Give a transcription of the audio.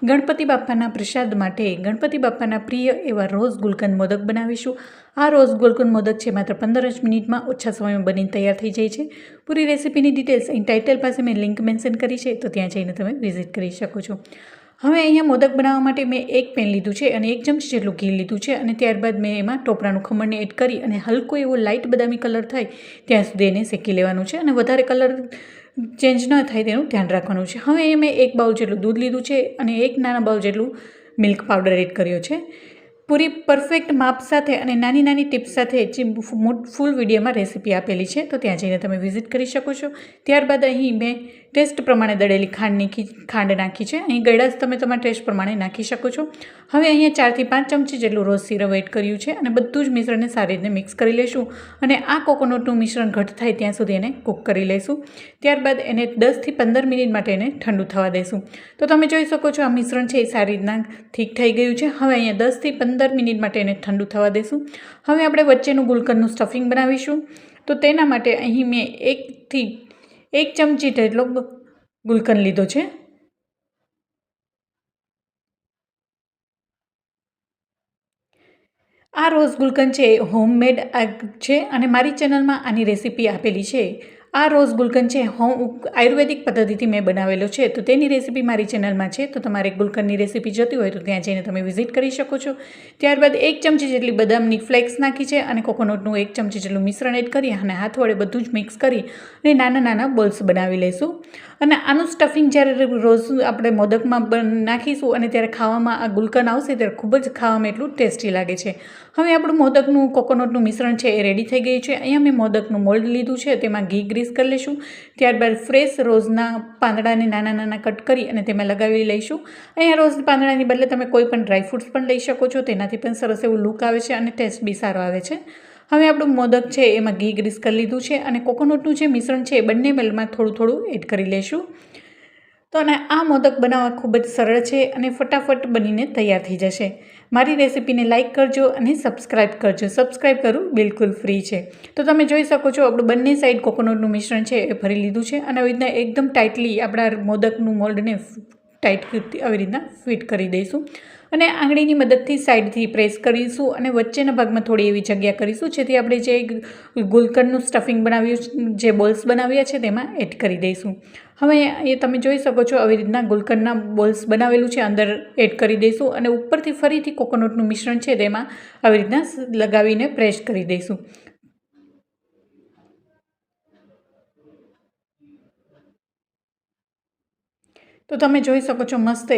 ગણપતિ બાપ્પાના પ્રસાદ માટે ગણપતિ બાપ્પાના પ્રિય એવા રોઝ ગુલકંદ મોદક બનાવીશું. આ રોઝ ગુલકંદ મોદક છે માત્ર પંદર જ મિનિટમાં ઓછા સમયમાં બનીને તૈયાર થઈ જાય છે. પૂરી રેસીપીની ડિટેલ્સ અહીં ટાઇટલ પાસે મેં લિંક મેન્શન કરી છે, તો ત્યાં જઈને તમે વિઝિટ કરી શકો છો. હવે અહીંયા મોદક બનાવવા માટે મેં એક પેન લીધું છે અને એક ચમચી જેટલું ઘી લીધું છે અને ત્યારબાદ મેં એમાં ટોપરાનું ખમણને એડ કરી અને હલકો એવો લાઇટ બદામી કલર થાય ત્યાં સુધી એને શેકી લેવાનું છે અને વધારે કલર ચેન્જ ન થાય તેનું ધ્યાન રાખવાનું છે. હવે મેં એક બાઉલ જેટલું દૂધ લીધું છે અને એક નાના બાઉલ જેટલું મિલ્ક પાવડર એડ કર્યો છે. પૂરી પરફેક્ટ માપ સાથે અને નાની નાની ટિપ્સ સાથે જે ફૂલ વિડીયોમાં રેસીપી આપેલી છે, તો ત્યાં જઈને તમે વિઝિટ કરી શકો છો. ત્યારબાદ અહીં મેં ટેસ્ટ પ્રમાણે દળેલી ખાંડ નાખી ખાંડ નાખી છે. અહીં ગળાશ તમે તમારા ટેસ્ટ પ્રમાણે નાખી શકો છો. હવે અહીંયા ચારથી પાંચ ચમચી જેટલું રોઝ સિરપ એડ કર્યું છે અને બધું જ મિશ્રણને સારી રીતે મિક્સ કરી લઈશું અને આ કોકોનટનું મિશ્રણ ઘટ થાય ત્યાં સુધી એને કૂક કરી લઈશું ત્યારબાદ એને દસથી પંદર મિનિટ માટે એને ઠંડુ થવા દઈશું તો તમે જોઈ શકો છો આ મિશ્રણ છે એ સારી રીતના ઠીક થઈ ગયું છે. હવે અહીંયા દસથી પંદર મિનિટ માટે એને ઠંડુ થવા દઈશું હવે આપણે વચ્ચેનું ગુલકંદનું સ્ટફિંગ બનાવીશું. તો તેના માટે અહીં મેં એકથી એક ચમચી જેટલો ગુલકંદ લીધો છે. આ રોઝ ગુલકંદ છે હોમમેડ છે અને મારી ચેનલમાં આની રેસીપી આપેલી છે. આ રોઝ ગુલકન છે, હું આયુર્વેદિક પદ્ધતિથી મેં બનાવેલો છે, તો તેની રેસીપી મારી ચેનલમાં છે, તો તમારે ગુલકનની રેસીપી જોતી હોય તો ત્યાં જઈને તમે વિઝિટ કરી શકો છો. ત્યારબાદ એક ચમચી જેટલી બદામની ફ્લેક્સ નાખી છે અને કોકોનટનું એક ચમચી જેટલું મિશ્રણ એડ કરી અને હાથ વડે બધું જ મિક્સ કરી અને નાના નાના બોલ્સ બનાવી લઈશું અને આનું સ્ટફિંગ જ્યારે રોઝ આપણે મોદકમાં નાખીશું અને ત્યારે ખાવામાં આ ગુલકન આવશે ત્યારે ખૂબ જ ખાવામાં એટલું ટેસ્ટી લાગે છે. હવે આપણું મોદકનું કોકોનટનું મિશ્રણ છે એ રેડી થઈ ગયું છે. અહીંયા મેં મોદકનું મોલ્ડ લીધું છે, તેમાં ઘી ગ્રીસ કરી લઈશું. ત્યારબાદ ફ્રેશ રોઝના પાંદડાને નાના નાના કટ કરી અને તેમાં લગાવી લઈશું. અહીંયા રોઝ પાંદડાની બદલે તમે કોઈ પણ ડ્રાયફ્રૂટ્સ પણ લઈ શકો છો. તેનાથી પણ સરસ એવું લુક આવે છે અને ટેસ્ટ બી સારો આવે છે. હવે આપણું મોદક છે એમાં ઘી ગ્રીસ કરી લીધું છે અને કોકોનટનું જે મિશ્રણ છે એ બંને મેલમાં થોડું થોડું એડ કરી લઈશું. તો અને આ મોદક બનાવવા ખૂબ જ સરળ છે અને ફટાફટ બનીને તૈયાર થઈ જશે. મારી રેસીપીને લાઇક કરજો અને સબસ્ક્રાઈબ કરજો. સબસ્ક્રાઈબ કરવું બિલકુલ ફ્રી છે. તો તમે જોઈ શકો છો, આપણું બંને સાઈડ કોકોનટનું મિશ્રણ છે એ ભરી લીધું છે અને આવી રીતના એકદમ ટાઇટલી આપણા મોદકનું મોલ્ડને ટાઈટ આવી રીતના ફિટ કરી દઈશું. અને આંગળીની મદદથી સાઈડથી પ્રેસ કરીશું અને વચ્ચેના ભાગમાં થોડી એવી જગ્યા કરીશું, જેથી આપણે જે ગુલકંદનું સ્ટફિંગ બનાવ્યું જે બોલ્સ બનાવ્યા છે, તેમાં એડ કરી દઈશું. હવે એ તમે જોઈ શકો છો, આવી રીતના ગુલકંદના બોલ્સ બનાવેલું છે, અંદર એડ કરી દઈશું અને ઉપરથી ફરીથી કોકોનટનું મિશ્રણ છે, તેમાં આવી રીતના લગાવીને પ્રેસ કરી દઈશું. તો તમે જોઈ શકો છો, મસ્ત